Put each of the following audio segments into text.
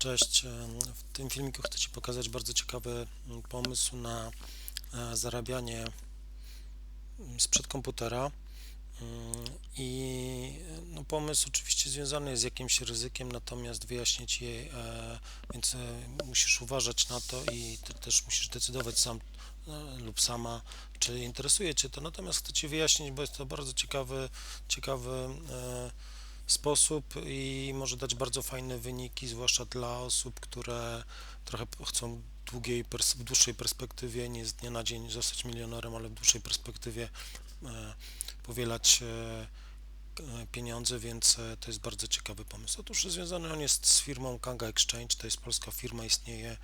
Cześć. W tym filmiku chcę Ci pokazać bardzo ciekawy pomysł na e, zarabianie sprzed komputera. Mm, I no, pomysł oczywiście związany jest z jakimś ryzykiem, natomiast wyjaśnię Ci je, e, więc e, musisz uważać na to i Ty też musisz decydować sam lub sama, czy interesuje Cię to. Natomiast chcę Ci wyjaśnić, bo jest to bardzo ciekawy, ciekawy sposób i może dać bardzo fajne wyniki, zwłaszcza dla osób, które trochę chcą długiej, w dłuższej perspektywie, nie z dnia na dzień zostać milionerem, ale w dłuższej perspektywie e, powielać e, pieniądze, więc e, to jest bardzo ciekawy pomysł. Otóż związany on jest z firmą Kanga Exchange, to jest polska firma, istnieje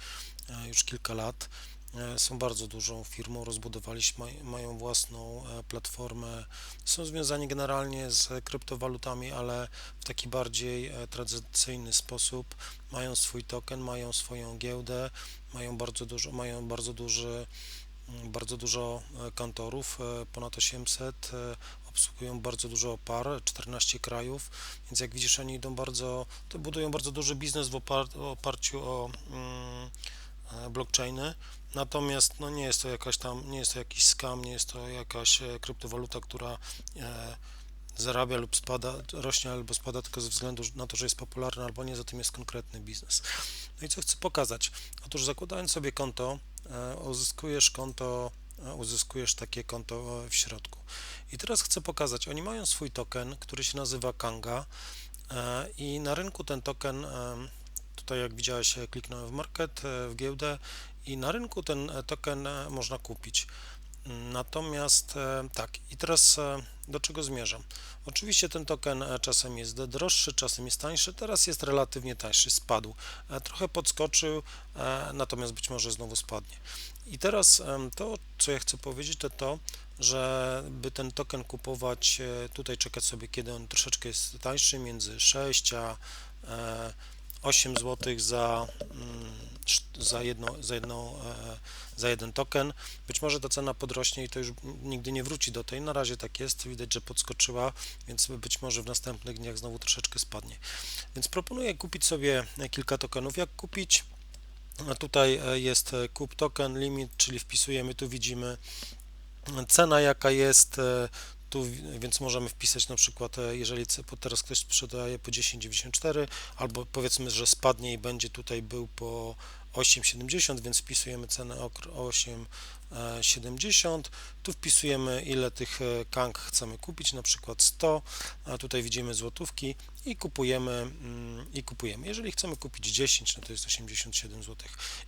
już kilka lat. E, są bardzo dużą firmą, rozbudowaliśmy, mają własną e, platformę, są związani generalnie z kryptowalutami, ale w taki bardziej e, tradycyjny sposób. Mają swój token, mają swoją giełdę, mają bardzo dużo, mają bardzo duży mm, bardzo dużo kantorów, ponad 800, obsługują bardzo dużo par, 14 krajów, więc jak widzisz, oni idą bardzo, budują bardzo duży biznes w oparciu o mm, blockchainy. Natomiast no nie jest to jakaś tam, nie jest to jakiś scam, nie jest to jakaś e, kryptowaluta, która e, zarabia lub spada, rośnie albo spada tylko ze względu na to, że jest popularna albo nie, za tym jest konkretny biznes. No i co chcę pokazać? Otóż zakładając sobie konto, e, uzyskujesz konto, uzyskujesz takie konto w środku. I teraz chcę pokazać, oni mają swój token, który się nazywa Kanga i na rynku ten token Tutaj jak widziałeś kliknąłem w market, w giełdę i na rynku ten e, token e, można kupić. Natomiast e, tak, i teraz do czego zmierzam? Oczywiście ten token czasem jest droższy, czasem jest tańszy, teraz jest relatywnie tańszy, spadł. Trochę podskoczył, natomiast być może znowu spadnie. I teraz to, co ja chcę powiedzieć, to to, że by ten token kupować, tutaj czekać sobie, kiedy on troszeczkę jest tańszy, między 6 a 8 zł za, mm, za, jedno, za, jedną, e, za jeden token. Być może ta cena podrośnie i to już nigdy nie wróci do tej. Na razie tak jest, widać, że podskoczyła, więc być może w następnych dniach znowu troszeczkę spadnie. Więc proponuję kupić sobie kilka tokenów. Jak kupić? Tutaj e, jest e, kup token limit, czyli wpisujemy, tu widzimy cena jaka jest, tu, więc możemy wpisać na przykład, e, jeżeli teraz ktoś sprzedaje po 10,94 albo powiedzmy, że spadnie i będzie tutaj był po 8,70, więc wpisujemy cenę 8,70. Tu wpisujemy ile tych e, kang chcemy kupić, na przykład 100, a tutaj widzimy złotówki i kupujemy mm, i kupujemy. Jeżeli chcemy kupić 10, no to jest 87 zł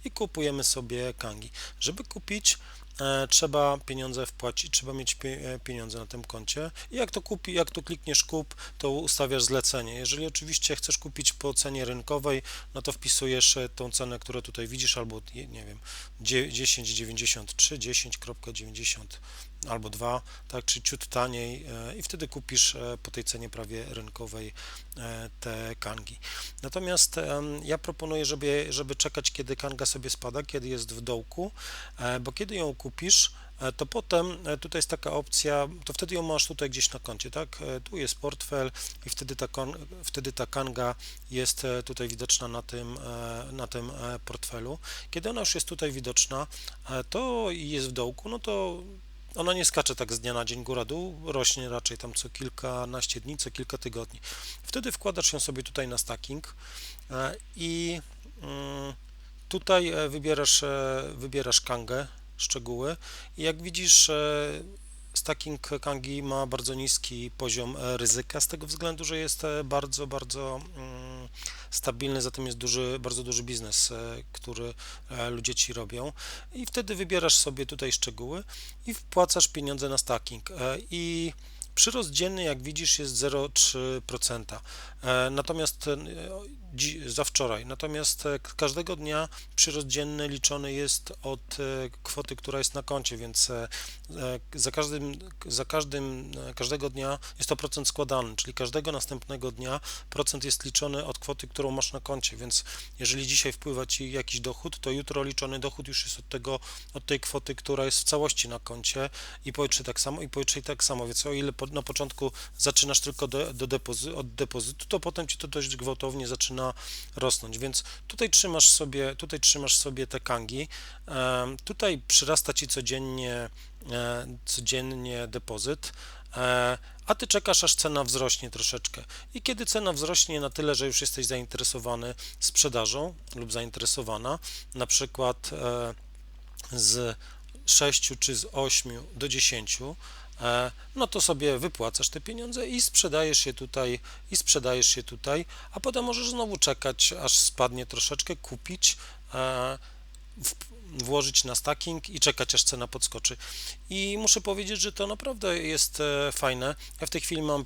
i kupujemy sobie kangi. Żeby kupić E, trzeba pieniądze wpłacić, trzeba mieć e, pieniądze na tym koncie. I jak to kupi, jak tu klikniesz kup, to ustawiasz zlecenie. Jeżeli oczywiście chcesz kupić po cenie rynkowej, no to wpisujesz tą cenę, którą tutaj widzisz, albo nie wiem, 10,93, 10,90 albo 2, tak, czy ciut taniej i wtedy kupisz po tej cenie prawie rynkowej te kangi. Natomiast ja proponuję, żeby, żeby czekać, kiedy kanga sobie spada, kiedy jest w dołku, bo kiedy ją kupisz, e, to potem e, tutaj jest taka opcja, to wtedy ją masz tutaj gdzieś na koncie, tak? E, tu jest portfel i wtedy ta, wtedy ta kanga jest tutaj widoczna na tym, na tym portfelu. Kiedy ona już jest tutaj widoczna, to jest w dołku, no to ona nie skacze tak z dnia na dzień góra-dół, rośnie raczej tam co kilkanaście dni, co kilka tygodni. Wtedy wkładasz ją sobie tutaj na stacking i mm, tutaj wybierasz, wybierasz kangę, szczegóły. I jak widzisz, stacking Kangi ma bardzo niski poziom e, ryzyka z tego względu, że jest e, bardzo, bardzo mm, stabilny, zatem jest duży, bardzo duży biznes, e, który ludzie ci robią. I wtedy wybierasz sobie tutaj szczegóły i wpłacasz pieniądze na stacking. I Przyrost dzienny, jak widzisz, jest 0,3%. E, natomiast za wczoraj, natomiast e, każdego dnia przyrost dzienny liczony jest od kwoty, która jest na koncie, więc za każdym, za każdym, każdego dnia jest to procent składany, czyli każdego następnego dnia procent jest liczony od kwoty, którą masz na koncie, więc jeżeli dzisiaj wpływa Ci jakiś dochód, to jutro liczony dochód już jest od tego, od tej kwoty, która jest w całości na koncie i pojutrze tak samo i pojutrze tak samo, więc o ile na początku zaczynasz tylko do, do depozy, od depozytu, to potem ci to dość gwałtownie zaczyna rosnąć, więc tutaj trzymasz sobie, tutaj trzymasz sobie te kangi, tutaj przyrasta Ci codziennie, e, codziennie depozyt, e, a Ty czekasz, aż cena wzrośnie troszeczkę. I kiedy cena wzrośnie na tyle, że już jesteś zainteresowany sprzedażą lub zainteresowana, na przykład e, z 6 czy z 8 do 10, e, no to sobie wypłacasz te pieniądze i sprzedajesz je tutaj, i sprzedajesz je tutaj, a potem możesz znowu czekać, aż spadnie troszeczkę, kupić, e, włożyć na stacking i czekać, aż cena podskoczy. I muszę powiedzieć, że to naprawdę jest e, fajne. Ja w tej chwili mam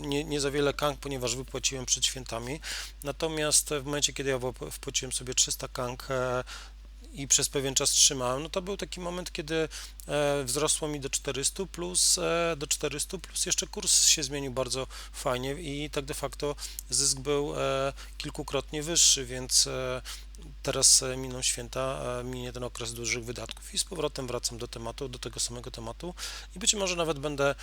nie, nie za wiele kang, ponieważ wypłaciłem przed świętami. Natomiast w momencie, kiedy ja wpłaciłem sobie 300 kang, i przez pewien czas trzymałem, no to był taki moment, kiedy e, wzrosło mi do 400 plus, e, do 400 plus jeszcze kurs się zmienił bardzo fajnie i tak de facto zysk był e, kilkukrotnie wyższy, więc teraz miną święta, minie ten okres dużych wydatków i z powrotem wracam do tematu, do tego samego tematu i być może nawet będę,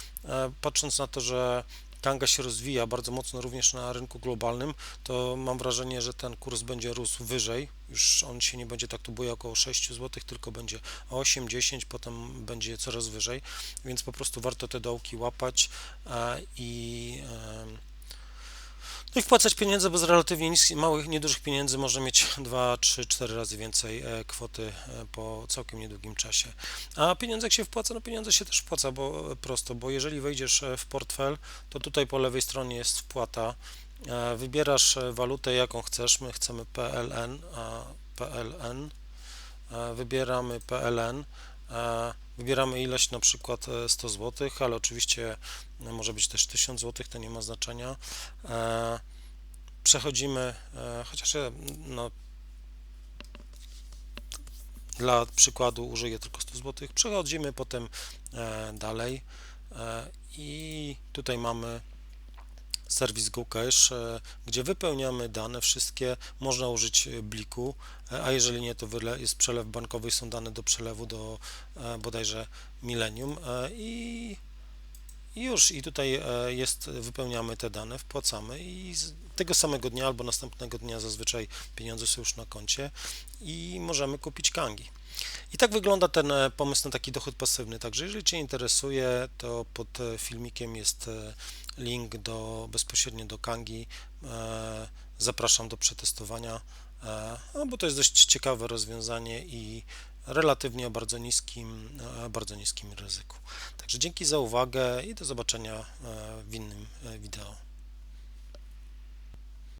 patrząc na to, że Tanga się rozwija bardzo mocno również na rynku globalnym, to mam wrażenie, że ten kurs będzie rósł wyżej. Już on się nie będzie tak tubuje około 6 zł, tylko będzie 8, 10, potem będzie coraz wyżej, więc po prostu warto te dołki łapać i no i wpłacać pieniądze, bo z relatywnie niskich, małych, niedużych pieniędzy można mieć 2, 3, 4 razy więcej e, kwoty e, po całkiem niedługim czasie. A pieniądze jak się wpłaca, no pieniądze się też wpłaca, bo e, prosto, bo jeżeli wejdziesz w portfel, to tutaj po lewej stronie jest wpłata, wybierasz walutę jaką chcesz, my chcemy PLN, PLN, wybieramy PLN, Wybieramy ilość na przykład 100 zł, ale oczywiście może być też 1000 zł, to nie ma znaczenia. E, przechodzimy, e, chociaż no, dla przykładu użyję tylko 100 zł. Przechodzimy potem e, dalej i tutaj mamy serwis GoCash, e, gdzie wypełniamy dane wszystkie, można użyć e, bliku, e, a jeżeli nie, to jest przelew bankowy, są dane do przelewu do bodajże Millennium i już i tutaj jest, wypełniamy te dane, wpłacamy i tego samego dnia albo następnego dnia zazwyczaj pieniądze są już na koncie i możemy kupić kangi. I tak wygląda ten e, pomysł na taki dochód pasywny. Także jeżeli Cię interesuje, to pod e, filmikiem jest e, link do, bezpośrednio do Kangi. Zapraszam do przetestowania, bo to jest dość ciekawe rozwiązanie i relatywnie o bardzo niskim, bardzo niskim ryzyku. Także dzięki za uwagę i do zobaczenia w innym wideo.